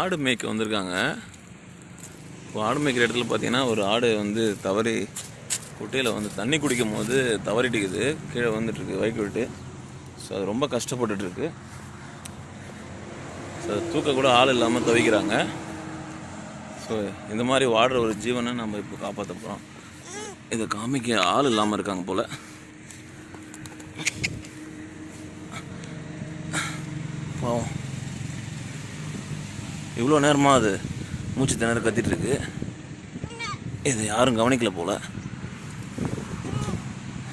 ஆடு மேய்க்க வந்திருக்காங்க. இப்போ ஆடு மேய்க்கிற இடத்துல பார்த்தீங்கன்னா ஒரு ஆடு வந்து தவறி குட்டையில் வந்து தண்ணி குடிக்கும் போது தவறிட்டுக்குது கீழே வந்துட்டுருக்கு வைக்க விட்டு. ஸோ அது ரொம்ப கஷ்டப்பட்டுட்ருக்கு ஸோ அது தூக்க கூட ஆள் இல்லாமல் தவிக்கிறாங்க. ஸோ இந்த மாதிரி வாடுற ஒரு ஜீவனை நம்ம இப்போ காப்பாற்ற போகிறோம் இதை காமிக்க ஆள் இல்லாமல் இருக்காங்க போல். பாவம். இவ்வளோ நேரமாக அது மூச்சு திணற கத்திட்டுருக்கு. இதை யாரும் கவனிக்கல போல்.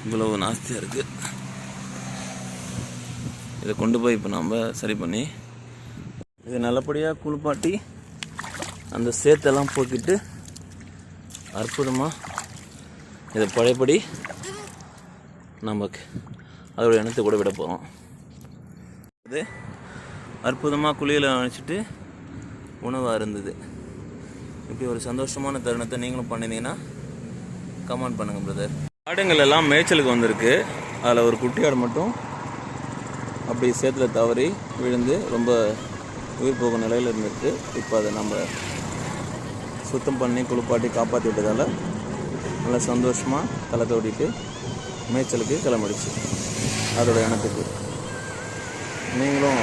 இவ்வளவு நாஸ்தியாக இருக்குது இதை கொண்டு போய் இப்போ நம்ம சரி பண்ணி இதை நல்லபடியாக குளிப்பாட்டி அந்த சேத்தெல்லாம் போக்கிட்டு அற்புதமாக இதை பழையபடி நமக்கு அதோட இனத்தை கூட விட போகிறோம் அது அற்புதமாக குளியில் அணைச்சிட்டு உணவாக இருந்தது. இப்படி ஒரு சந்தோஷமான தருணத்தை நீங்களும் பண்ணினீங்கன்னா கமெண்ட் பண்ணுங்கள் பிரதர் ஆடுங்கள் எல்லாம் மேய்ச்சலுக்கு வந்திருக்கு. அதில் ஒரு குட்டி ஆடு மட்டும் அப்படி சேத்துல தவறி விழுந்து ரொம்ப உயிர் போகும் நிலையில் இருந்திருக்கு. இப்போ அதை நம்ம சுத்தம் பண்ணி குளிப்பாட்டி காப்பாற்றி விட்டதால் நல்லா சந்தோஷமாக தலை தோடிட்டு மேய்ச்சலுக்கு கிளம்பிடுச்சு. அதோட இனத்துக்கு. நீங்களும்